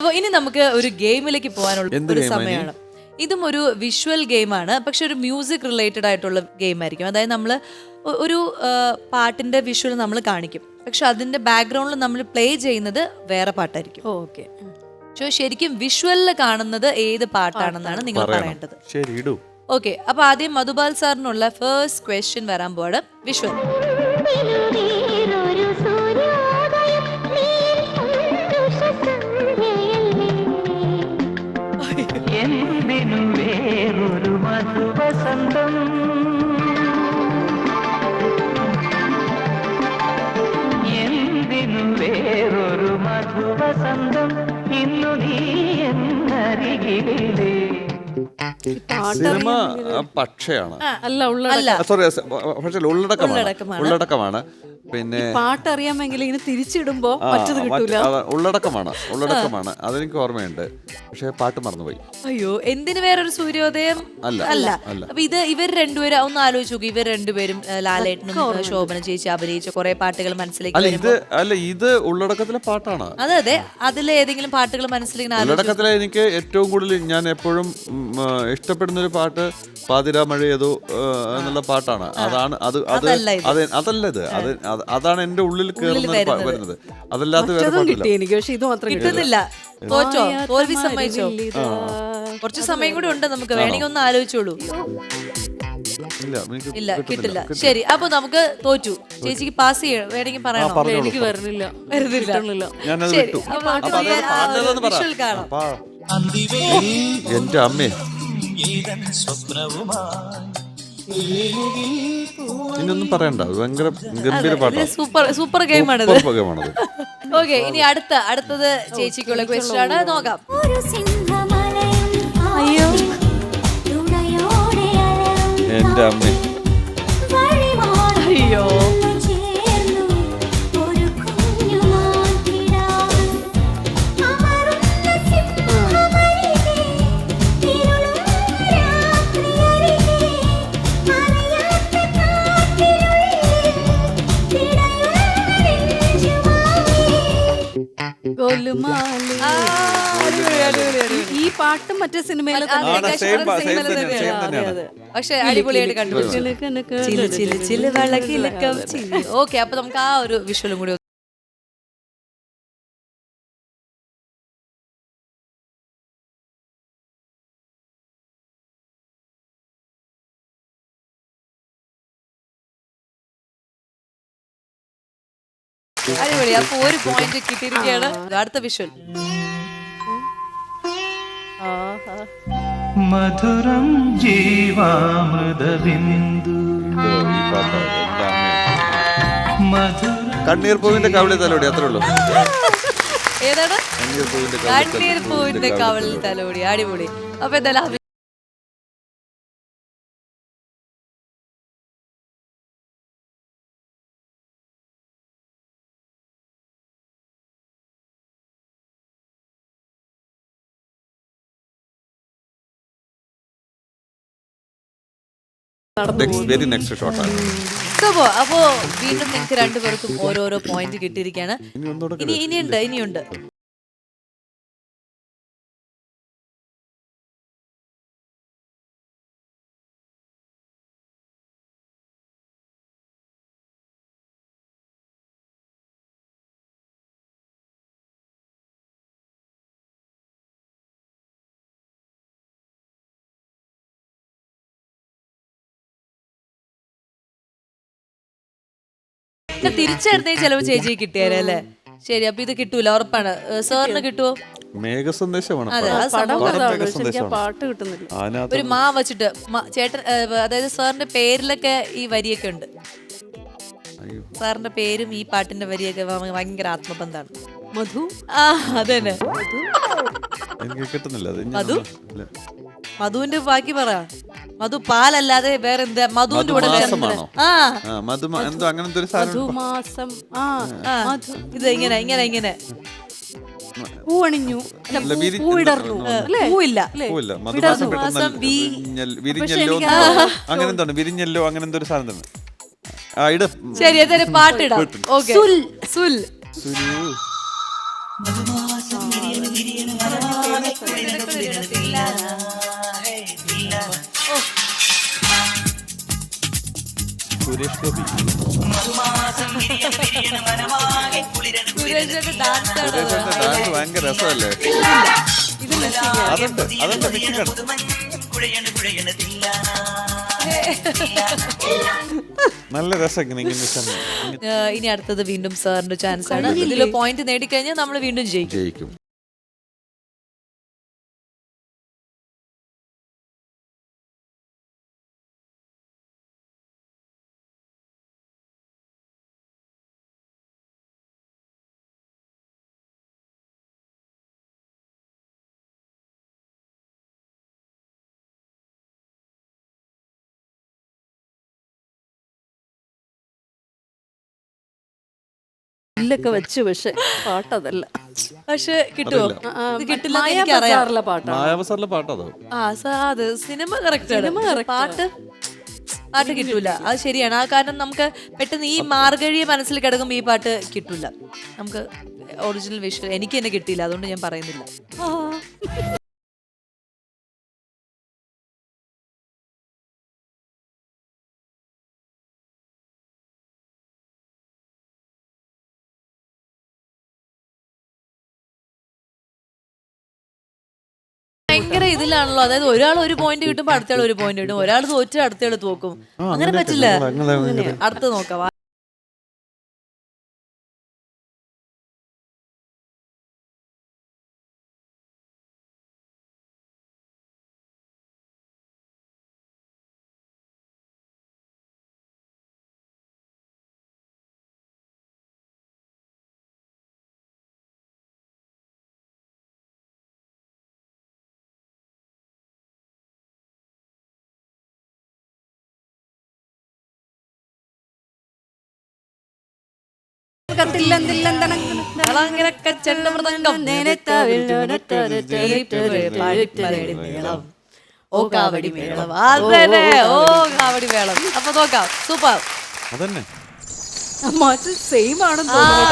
അപ്പോൾ ഇനി നമുക്ക് ഒരു ഗെയിമിലേക്ക് പോകാനുള്ള ഒരു? സമയമാണ്. ഇതും ഒരു വിഷ്വൽ ഗെയിമാണ്. പക്ഷെ ഒരു മ്യൂസിക് റിലേറ്റഡ് ആയിട്ടുള്ള ഗെയിം ആയിരിക്കും അതായത് നമ്മൾ ഒരു പാട്ടിന്റെ വിഷ്വൽ നമ്മൾ കാണിക്കും. പക്ഷെ അതിന്റെ ബാക്ക്ഗ്രൗണ്ടിൽ നമ്മൾ പ്ലേ ചെയ്യുന്നത് വേറെ പാട്ടായിരിക്കും. ഓക്കെ. പക്ഷേ ശരിക്കും വിഷ്വലിൽ കാണുന്നത് ഏത് പാട്ടാണെന്നാണ് നിങ്ങൾ പറയേണ്ടത്. ശരി ഇടൂ. ഓക്കെ. അപ്പൊ ആദ്യം മധുബാൽ സാറിനുള്ള ഫേസ്റ്റ് ക്വസ്റ്റ്യൻ വരാൻ പോവാണ്. വിഷ്വൽ. എന്തിനു വേറൊരു മധുവസന്തം ഇന്നു നീ എന്നരികിലേ സിനിമ ആ, പക്ഷയാണ്. അല്ല ഉള്ള അല്ല. സോറി പക്ഷേ ഉള്ളടക്കമാണ്. ഉള്ളടക്കമാണ്. പിന്നെ പാട്ടറിയാമെങ്കിൽ ഇങ്ങനെ തിരിച്ചിടുമ്പോ മറ്റത് മറ്റ് കിട്ടൂല. ഉള്ളടക്കമാണ് ഉള്ളടക്കമാണ്. അതെനിക്ക് ഓർമ്മയുണ്ട്. പക്ഷേ പാട്ട് മറന്നുപോയി. അയ്യോ എന്തിനു വേറൊരു സൂര്യോദയം? അല്ല, അല്ല. അപ്പൊ ഇത് ഇവർ രണ്ടുപേരും ഒന്ന് ആലോചിച്ച് നോക്കി. ഇവർ രണ്ടുപേരും ലാലേട്ടനും ശോഭന ചേച്ചി അഭിനയിച്ച കുറെ പാട്ടുകൾ മനസ്സിലേക്ക് അല്ല ഇത് അല്ല ഇത് ഉള്ളടക്കത്തിലെ പാട്ടാണ്. അതെ അതെ. അതിലെ ഏതെങ്കിലും പാട്ടുകൾ മനസ്സിലേക്ക് ഉള്ളടക്കത്തിലെ എനിക്ക് ഏറ്റവും കൂടുതൽ ഞാൻ എപ്പോഴും ഉം, ആ, ഇഷ്ടപ്പെടുന്ന ഒരു പാട്ട് പാതിരാ മഴയതോ എന്നുള്ള പാട്ടാണ്. അതാണ് അത് അത് അതല്ല ഇത്. അത് അതല്ല ഇത്. അത് അത് അതാണ് എന്റെ ഉള്ളിൽ കയറുന്ന വരുന്നത്. അതല്ലാത്ത വേറെ പാട്ടില്ല. തോൽവി സമ്മതിച്ചോ. കുറച്ച് സമയം കൂടി ഉണ്ട് നമുക്ക്. വേണമെങ്കിൽ ഒന്ന് ആലോചിച്ചോളൂ. ഇല്ല കിട്ടില്ല. ശരി അപ്പൊ നമുക്ക് തോറ്റു. ചേച്ചിക്ക് പാസ് ചെയ്യണം വേണമെങ്കിൽ പറയണോ? എനിക്ക് വരുന്നില്ല. വരുന്നില്ല. ശരി അപ്പൊ visual കാണാം. എന്റെ അമ്മേ. ഇനിയൊന്നും പറയണ്ട. ഭയങ്കര ഗംഭീര പാട്ടാണ് സൂപ്പർ സൂപ്പർ ഗെയിമാണിത് ഗെയിമാണത് ഓക്കെ ഇനി അടുത്ത അടുത്തത് ചേച്ചിക്കുള്ള ക്വസ്റ്റ്യൻ ആണ്. നോക്കാം. കാട്ടിനുള്ളിൽ അമ്മ അയ്യോ ഗോലുമാലി. അടിപൊളി, അടിപൊളി. ഈ പാട്ടും മറ്റേ സിനിമയിലെ. പക്ഷെ അടിപൊളിയായിട്ട് കണ്ടുപിടിച്ചു. ഓക്കെ അപ്പൊ നമുക്ക് ആ ഒരു വിഷ്വലും കൂടി ഒന്ന് അടിപൊളി. അപ്പൊ ഒരു പോയിന്റ് കിട്ടിയിരിക്കുകയാണ്. അടുത്ത വിഷ്വൽ മധുരം ജീവാമൃതബിന്ദു. കണ്ണീർ പൂവിന്റെ കവിളി തലോടി അത്രേ ഉള്ളൂ. ഏതാണ്? കണ്ണീർ പൂവിന്റെ കവിളി പൂവിന്റെ കവളിൽ തലോടി. അടിപൊളി. അപ്പൊ എന്തായാലും വെരി നെക്സ്റ്റ് ഷോട്ടാണ് അപ്പോ അപ്പോ വീണ്ടും നിങ്ങൾക്ക് രണ്ടുപേർക്കും ഓരോരോ പോയിന്റ് കിട്ടിയിരിക്കുകയാണ്. ഇനി ഇനിയുണ്ട് ഇനിയുണ്ട്. പിന്നെ തിരിച്ചെടുത്തേ ചെലവ് ചേച്ചി കിട്ടിയാലേ ശരി അപ്പൊ ഇത് കിട്ടൂല ഉറപ്പാണ്. സാറിന് കിട്ടുവോ? മേഘസന്ദേശമാണ്. ഒരു മാ വെച്ചിട്ട് ചേട്ടൻ അതായത് സാറിന്റെ പേരിലൊക്കെ ഈ വരിയൊക്കെ ഉണ്ട്. സാറിന്റെ പേരും ഈ പാട്ടിന്റെ വരിയൊക്കെ ഭയങ്കര ആത്മബന്ധാണ് മധു? ആ അതന്നെ. കിട്ടുന്നില്ല മധു? മധുവിന്റെ ബാക്കി പറ. മധു പാലല്ലാതെ വേറെ എന്താ മധുവിന്റെ കൂടെ മധുമാസമാണോ? ആ. എന്തോ അങ്ങനത്തെ ഒരു സാധനം മധുമാസം. ആ ആ. മധു ഇത് ഇങ്ങനെ ഇങ്ങനെ ഇങ്ങനെ. പൂവണിഞ്ഞു. അല്ല, അല്ല, പൂ- വിരി- പൂവിടർന്നു. എന്താ- അല്ലേ? പൂവില്ല. പോവില്ല. വിടർന്നു. മധുമാസം പെട്ടെന്ന് മാസം വി- വിരിഞ്ഞൽ- വിരിഞ്ഞല്ലോ അങ്ങനെന്തോ അങ്ങനെ എന്താണ് വിരിഞ്ഞല്ലോ അങ്ങനെ എന്തോ ഒരു സാധനം തന്നെ ആ ഇട്. ശരി അതൊരു പാട്ടിടാം ഓക്കെ. സുൽ. സുൽ. സുരു. സുരേഷ് ഗോപി സുരേഷിന്റെ ഡാൻസ് ഭയങ്കര രസമല്ലേ? അതുണ്ട് അതുണ്ട് മിക്സിംഗ് ആണ് നല്ല രസം ഇനി അടുത്തത് വീണ്ടും സാറിന്റെ ചാൻസ് ആണ്. ഇതിൽ പോയിന്റ് നേടിക്കഴിഞ്ഞാൽ നമ്മൾ വീണ്ടും ജയിക്കും. ഇല്ലൊക്കെ വെച്ച് പക്ഷെ പാട്ടതല്ല. പക്ഷെ കിട്ടുമോ ഇത് കിട്ടില്ല മായ എനിക്കറിയാം. പാട്ടാണ്? മായാവസാറിലെ പാട്ടതോ. ആ സ- അത് സിനിമ കറക്റ്റ് ആണ് സിനിമ correct പാട്ട് പാട്ട് കിട്ടൂല. അത് ശരിയാണ്. ആ കാരണം നമുക്ക് പെട്ടെന്ന് ഈ മാർഗഴിയെ മനസ്സിൽ കിടക്കുമ്പോൾ ഈ പാട്ട് കിട്ടൂല. നമുക്ക് ഒറിജിനൽ വിഷ്വൽ എനിക്ക് തന്നെ കിട്ടിയില്ല. അതുകൊണ്ട് ഞാൻ പറയുന്നില്ല. ഭയങ്കര ഇതിലാണല്ലോ. അതായത് ഒരാൾ ഒരു പോയിന്റ് കിട്ടുമ്പോൾ അടുത്തയാൾ ഒരു പോയിന്റ് കിട്ടും. ഒരാൾ തോറ്റ് അടുത്തയാൾ തോക്കും. അങ്ങനെ പറ്റില്ല. അടുത്ത് നോക്കാം. മേളം. ഓ കാവടി മേളം. ഓ കാവടി മേളം. അപ്പൊ നോക്കാം. സൂപ്പർ. അതന്നെ. സെയിം ആണെന്ന് തോന്നുന്നു.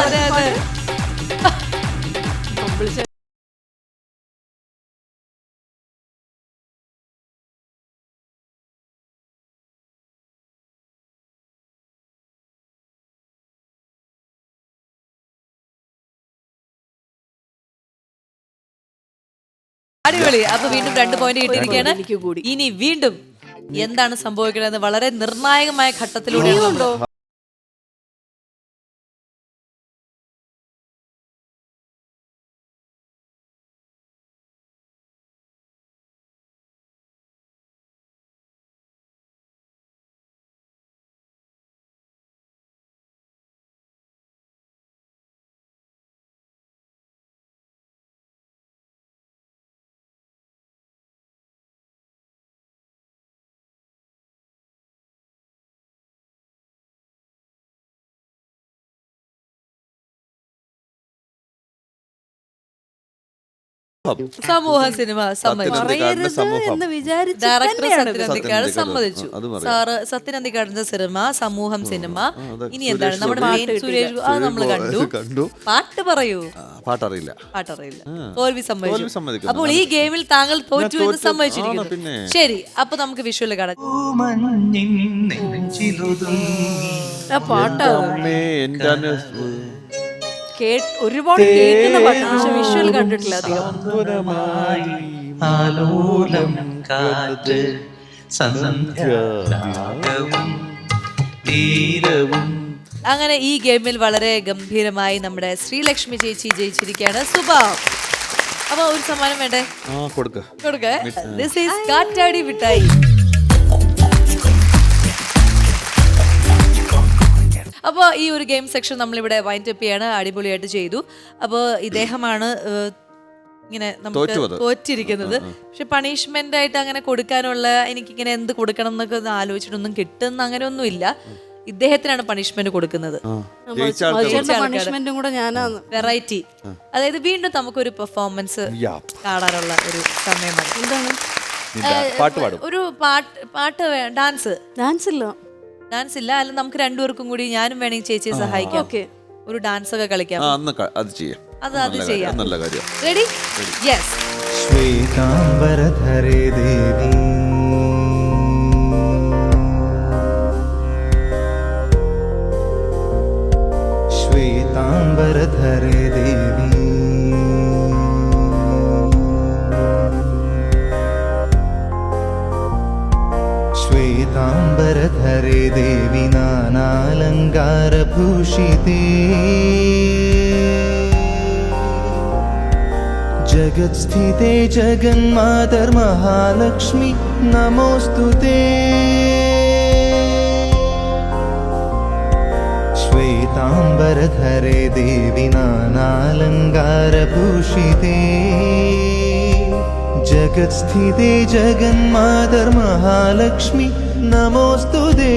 അടിപൊളി. അപ്പൊ വീണ്ടും രണ്ട് പോയിന്റ് കിട്ടിയിരിക്കുകയാണ്. ഇനി വീണ്ടും എന്താണ് സംഭവിക്കുന്നത് വളരെ നിർണായകമായ ഘട്ടത്തിലൂടെയാണ് സമൂഹ സിനിമ സമ്മതിച്ചു എന്ന് വിചാരിച്ചു ഡയറക്ടർ. സമ്മതിച്ചു. സാറ് സത്യനന്ദിക്കാടിന്റെ സിനിമ സമൂഹം സിനിമ. ഇനി എന്താണ് നമ്മുടെ. സുരേഷ് അത് നമ്മൾ കണ്ടു. കണ്ടു. പാട്ട് പറയൂ. പാട്ടറിയില്ല. പാട്ടറിയില്ല. തോൽവി തോൽവി സമ്മതിച്ചു സമ്മതിക്കുന്നു. അപ്പോൾ ഈ ഗെയിമിൽ താങ്കൾ തോറ്റു എന്ന് സമ്മതിച്ചിരിക്കുന്നു. ശരി അപ്പൊ നമുക്ക് വിഷ്വൽ കാണാം. ആ പാട്ടാ. അമ്മേ ഒരുപാട് കേൾക്കുന്ന പാട്ടാണ് പക്ഷെ വിഷ്വൽ കണ്ടിട്ടില്ല അധികം. ആലോലം കാറ്റ് സന്ധ്യാവും തീരവും. അങ്ങനെ ഈ ഗെയിമിൽ വളരെ ഗംഭീരമായി നമ്മുടെ ശ്രീലക്ഷ്മി ചേച്ചി ജയിച്ചിരിക്കുകയാണ്. സുഭാവം അപ്പൊ ഒരു സമ്മാനം വേണ്ടേ? ആ കൊടുക്ക. കൊടുക്കേ. ദിസ് ഈസ് കാറ്റാടി മിഠായി. ഈ ഒരു ഗെയിം സെക്ഷൻ നമ്മളിവിടെ വൈൻഡ് അപ്പ് ചെയ്യാണ് അടിപൊളിയായിട്ട് ചെയ്തു. അപ്പോൾ ഇദ്ദേഹമാണ് ഇങ്ങനെ നമുക്ക്. തോറ്റിരിക്കുന്നത്. പക്ഷെ പണിഷ്മെന്റ് ആയിട്ട് അങ്ങനെ കൊടുക്കാനുള്ള എനിക്കിങ്ങനെ എന്ത് കൊടുക്കണം എന്നൊക്കെ ഒന്ന് ആലോചിച്ചിട്ടൊന്നും കിട്ടുന്ന അങ്ങനെ ഒന്നുമില്ല ഇദ്ദേഹത്തിനാണ് പണിഷ്മെന്റ് കൊടുക്കുന്നത്. പണിഷ്മെന്റും കൂടെ ഞാനാണ് വെറൈറ്റി അതായത് വീണ്ടും നമുക്ക് ഒരു പെർഫോമൻസ് കാണാനുള്ള ഒരു സമയമാണ്. എന്താണ്? ഒരു പാട്ട് പാട്ട് ഡാൻസ് ഡാൻസ് ഇല്ല. ഡാൻസ് ഇല്ല അല്ല നമുക്ക് രണ്ടുപേർക്കും കൂടി ഞാനും വേണമെങ്കിൽ ചേച്ചിയെ സഹായിക്കാം. ഒരു ഡാൻസ് ഒക്കെ കളിക്കാം. അത് ചെയ്യാം. അത് അത് ചെയ്യാം. നല്ല കാര്യം. റെഡി യെസ് ശ്വേതാംബരധരേ ദേവി. ശ്വേതാംബരധരേ ദേവി. करधरे देवि नानालङ्कारभूषिते। जगत्स्थिते जगन्मातर्महालक्ष्मि नमोऽस्तु ते। श्वेताम्बरधरे देवि नानालङ्कारभूषिते। जगत्स्थिते जगन्मातर्महालक्ष्मि നമോസ്തുതേ